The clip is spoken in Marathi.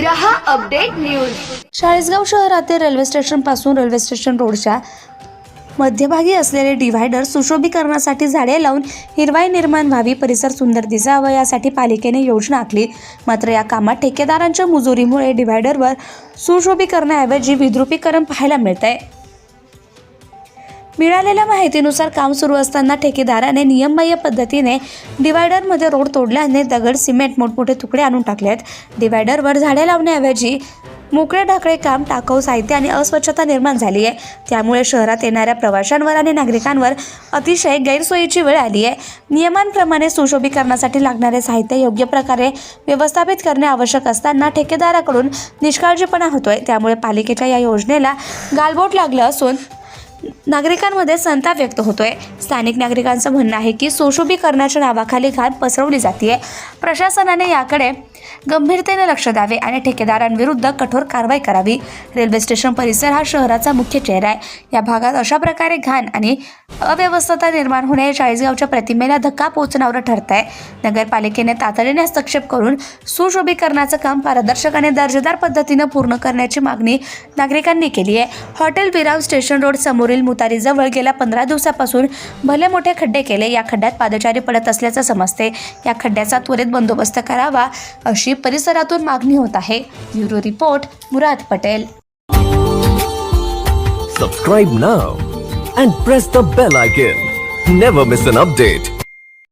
रहा अपडेट न्यूज. चाळीसगाव शहरातील रेल्वे स्टेशनपासून रेल्वे स्टेशन रोडच्या मध्यभागी असलेले डिव्हायडर सुशोभीकरणासाठी झाडे लावून हिरवाई निर्माण व्हावी परिसर सुंदर दिसावा यासाठी पालिकेने योजना आखली. मात्र या कामात ठेकेदारांच्या मुजुरीमुळे डिव्हायडरवर सुशोभीकरणाऐवजी विद्रुपीकरण पाहायला मिळत आहे मिळालेल्या माहितीनुसार काम सुरू असताना ठेकेदाराने नियमबाह्य पद्धतीने डिवायडरमध्ये रोड तोडल्याने दगड सिमेंट मोठमोठे तुकडे आणून टाकले आहेत. डिवायडरवर झाडे लावण्याऐवजी मोकळे ढाकळे काम टाकाऊ साहित्य आणि अस्वच्छता निर्माण झाली आहे. त्यामुळे शहरात येणाऱ्या प्रवाशांवर आणि नागरिकांवर अतिशय गैरसोयीची वेळ आली आहे. नियमांप्रमाणे सुशोभीकरणासाठी लागणारे साहित्य योग्य प्रकारे व्यवस्थापित करणे आवश्यक असताना ठेकेदाराकडून निष्काळजीपणा होतोय. त्यामुळे पालिकेच्या या योजनेला गालबोट लागलं असून नागरिकांमध्ये संताप व्यक्त होतोय. स्थानिक नागरिकांचं म्हणणं आहे की सुशोभीकरणाच्या नावाखाली घाण पसरवली जाते प्रशासनाने याकडे गंभीरतेने लक्ष द्यावे आणि ठेकेदारांविरुद्ध कठोर कारवाई करावी. रेल्वे स्टेशन परिसर हा शहराचा मुख्य चेहरा आहे. या भागात अशा प्रकारे घाण आणि अव्यवस्थता निर्माण होणे चाळीसगावच्या प्रतिमेला धक्का पोहोचण्यावर ठरत आहे. नगरपालिकेने तातडीने हस्तक्षेप करून सुशोभीकरणाचं काम पारदर्शक आणि दर्जेदार पद्धतीनं पूर्ण करण्याची मागणी नागरिकांनी केली आहे. हॉटेल विराम स्टेशन रोड समोरील मुतारीजवळ गेल्या पंधरा दिवसापासून भले मोठे खड्डे केले या खड्ड्यात पादचारी पडत असल्याचं समजते. या खड्ड्याचा त्वरित बंदोबस्त करावा अशी परिसरातून मागणी होत आहे. Bureau report Murad Patel. Subscribe now and press the bell icon never miss an update